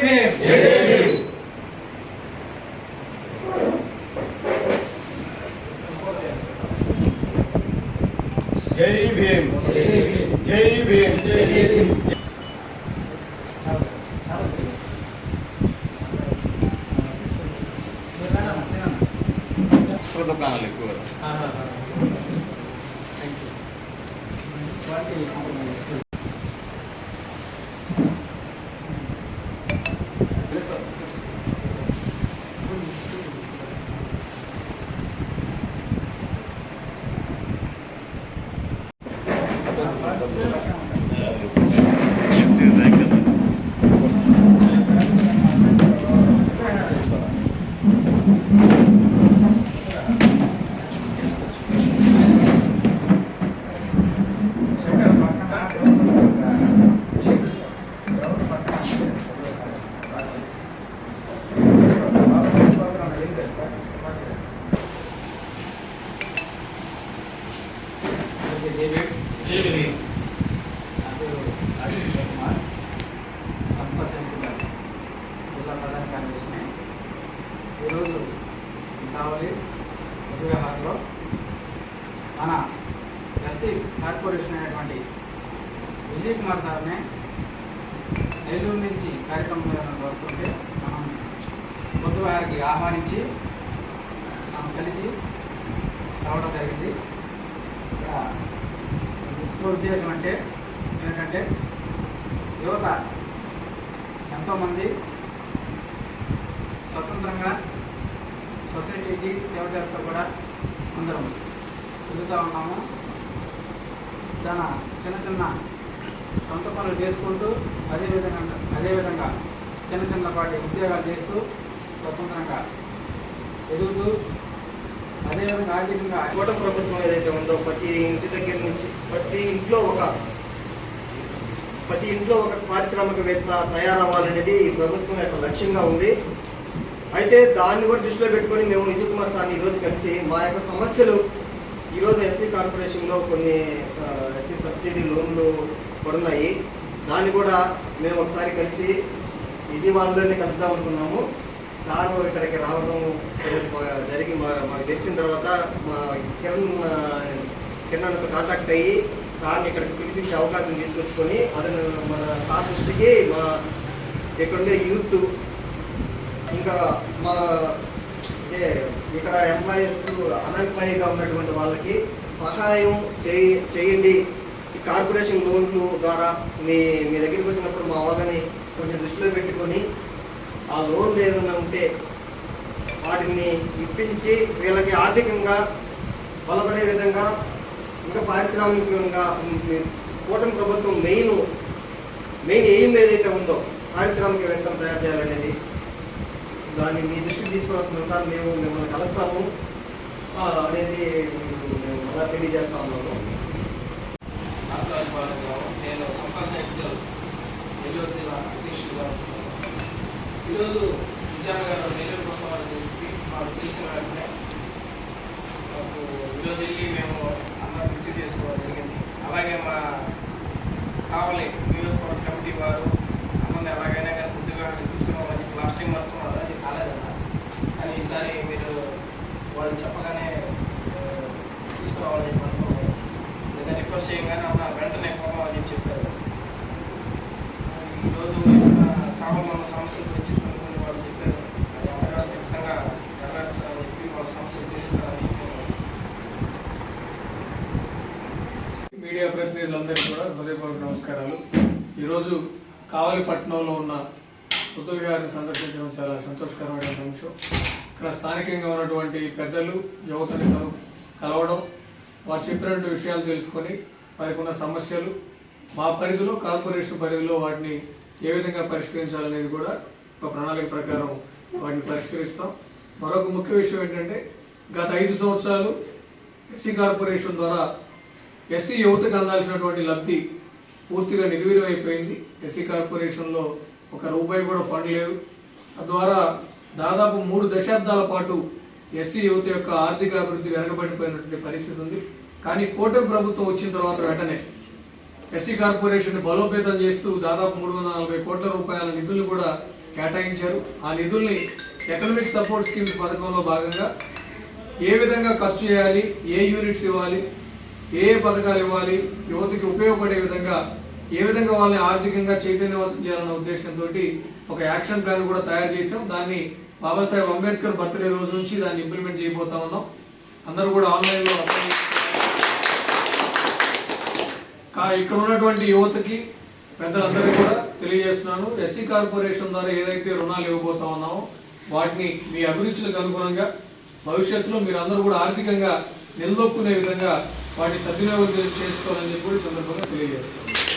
with him. With him. Gave him. Gave him. Gave him. నా పేరు Rajesh Kumar. Sampath centre జిల్లా ప్రధాన కార్యదర్శిని. ఈరోజు కావలి వివాహాల్లో మన ఎస్సీ కార్పొరేషన్ అయినటువంటి విజయ్ కుమార్ సార్ని నెల్లూరు నుంచి కార్యక్రమం మీద వస్తుంటే మనం పొద్దువారికి ఆహ్వానించి మనం కలిసి రావడం జరిగింది. ఇక్కడ ఉద్దేశం అంటే ఏంటంటే యువత ఎంతోమంది స్వతంత్రంగా సొసైటీకి సేవ చేస్తూ కూడా అందరం తిరుగుతూ ఉన్నాము. చాలా చిన్న చిన్న సొంత పనులు చేసుకుంటూ అదేవిధంగా అదేవిధంగా చిన్న చిన్నపాటి ఉద్యోగాలు చేస్తూ స్వతంత్రంగా ఎదుగుతూ అదేవిధంగా ఆర్థికంగా ప్రభుత్వం ఏదైతే ఉందో ప్రతి ఇంటి దగ్గర నుంచి ప్రతి ఇంట్లో ఒక ప్రతి ఇంట్లో ఒక పారిశ్రామికవేత్త తయారవ్వాలనేది ఈ ప్రభుత్వం యొక్క లక్ష్యంగా ఉంది. అయితే దాన్ని కూడా దృష్టిలో పెట్టుకొని మేము విజయ్ కుమార్ సార్ని ఈరోజు కలిసి మా యొక్క సమస్యలు ఈరోజు ఎస్సీ కార్పొరేషన్లో కొన్ని ఎస్సీ సబ్సిడీ లోన్లు పడున్నాయి. దాన్ని కూడా మేము ఒకసారి కలిసి విజయవాడలోనే కలుద్దాం అనుకున్నాము. సార్ ఇక్కడికి రావడం జరిగి మాకు తెలిసిన తర్వాత మా కిరణ్ కిరణ్తో కాంటాక్ట్ అయ్యి సార్ని ఇక్కడికి పిలిపించే అవకాశం తీసుకొచ్చుకొని అతను మన సార్ దృష్టికి మా ఇక్కడుండే యూత్ ఇంకా మా అంటే ఇక్కడ ఎంప్లాయీస్ అన్ఎంప్లాయీగా ఉన్నటువంటి వాళ్ళకి సహాయం చేయి చేయండి. ఈ కార్పొరేషన్ లోన్లు ద్వారా మీ మీ దగ్గరికి వచ్చినప్పుడు మా వాళ్ళని కొంచెం దృష్టిలో పెట్టుకొని ఆ లోన్లు ఏదైనా ఉంటే వాటిని ఇప్పించి వీళ్ళకి ఆర్థికంగా బలపడే విధంగా ఇంకా పారిశ్రామికంగా కూటమి ప్రభుత్వం మెయిన్ మెయిన్ ఎయిమ్ ఏదైతే ఉందో పారిశ్రామికవేత్తలు తయారు చేయాలనేది దాన్ని మీ దృష్టికి తీసుకోవాల్సిన సార్ మేము మిమ్మల్ని కలుస్తాము. అనేది మీకు మేము అలా తెలియజేస్తా ఉన్నాము. నేను సంపాస నెల్లూరు జిల్లా అధ్యక్షుడిగా ఈరోజు విజయాన్న గారు నెల్లూరుకి వస్తామని చెప్పి మాకు తెలిసిన వెంటనే మాకు ఈరోజు వెళ్ళి మేము అన్న రిసీవ్ చేసుకోవడం జరిగింది. అలాగే మా కావాలి నియోజకవర్గ కమిటీ వారు అన్నది ఎలాగైనా కానీ ముందుగా తీసుకురావాలని చెప్పి లాస్ట్ టైం అనుకున్నారు అది కాలేదన్న కానీ ఈసారి మీరు వాళ్ళు చెప్పగానే తీసుకురావాలని చెప్పి అనుకున్నారు లేదా రిక్వెస్ట్ చేయగానే అన్న వెంటనే పోవాలని చెప్పి చెప్పారు ఈరోజు కావాలన్న ఉన్న సమస్యల గురించి కొన్ని కొన్ని వాళ్ళు చెప్పారు అది అమ్మగా ఖచ్చితంగా నెరవేరుస్తారని చెప్పి వాళ్ళ సమస్యలు తీరుస్తారని చెప్పి మీడియా ప్రతినిధులందరికీ కూడా హృదయపూర్వక నమస్కారాలు. ఈరోజు కావలిపట్నంలో ఉన్న బుద్ధ సందర్శించడం చాలా సంతోషకరమైన అంశం ఇక్కడ స్థానికంగా ఉన్నటువంటి పెద్దలు యువతని కలవడం వారు చెప్పినటువంటి విషయాలు తెలుసుకొని వారికి ఉన్న సమస్యలు మా పరిధిలో కార్పొరేషన్ పరిధిలో వాటిని ఏ విధంగా పరిష్కరించాలనేది కూడా ఒక ప్రణాళిక ప్రకారం వాటిని పరిష్కరిస్తాం. మరొక ముఖ్య విషయం ఏంటంటే గత ఐదు సంవత్సరాలు ఎస్సీ కార్పొరేషన్ ద్వారా ఎస్సీ యువతకు అందాల్సినటువంటి లబ్ధి పూర్తిగా నిర్వీర్యమైపోయింది. ఎస్సీ కార్పొరేషన్లో ఒక రూపాయి కూడా ఫండ్ లేదు. తద్వారా దాదాపు మూడు దశాబ్దాల పాటు ఎస్సీ యువత యొక్క ఆర్థిక అభివృద్ధి వెనకబడిపోయినటువంటి పరిస్థితి ఉంది. కానీ కూటమి ప్రభుత్వం వచ్చిన తర్వాత వెంటనే ఎస్సీ కార్పొరేషన్ బలోపేతం చేస్తూ దాదాపు మూడు వందల నలభై కోట్ల రూపాయల నిధులు కూడా కేటాయించారు. ఆ నిధుల్ని ఎకనామిక్ సపోర్ట్ స్కీమ్స్ పథకంలో భాగంగా ఏ విధంగా ఖర్చు చేయాలి ఏ యూనిట్స్ ఇవ్వాలి ఏ ఏ పథకాలు ఇవ్వాలి యువతకి ఉపయోగపడే విధంగా ఏ విధంగా వాళ్ళని ఆర్థికంగా చైతన్యవంతం చేయాలన్న ఉద్దేశంతో ఒక యాక్షన్ ప్లాన్ కూడా తయారు చేసాం దాన్ని బాబాసాహెబ్ అంబేద్కర్ బర్త్డే రోజు నుంచి దాన్ని ఇంప్లిమెంట్ చేయబోతా ఉన్నాం. అందరూ కూడా ఆన్లైన్లో కా ఇక్కడ ఉన్నటువంటి యువతకి పెద్దలందరికీ కూడా తెలియజేస్తున్నాను. ఎస్సీ కార్పొరేషన్ ద్వారా ఏదైతే రుణాలు ఇవ్వబోతా ఉన్నామో వాటిని మీ అభిరుచులకు అనుగుణంగా భవిష్యత్తులో మీరు అందరూ కూడా ఆర్థికంగా నిలదొక్కునే విధంగా వాటి సద్వినియోగం చేసుకోవాలని చెప్పి కూడా సందర్భంగా తెలియజేస్తాను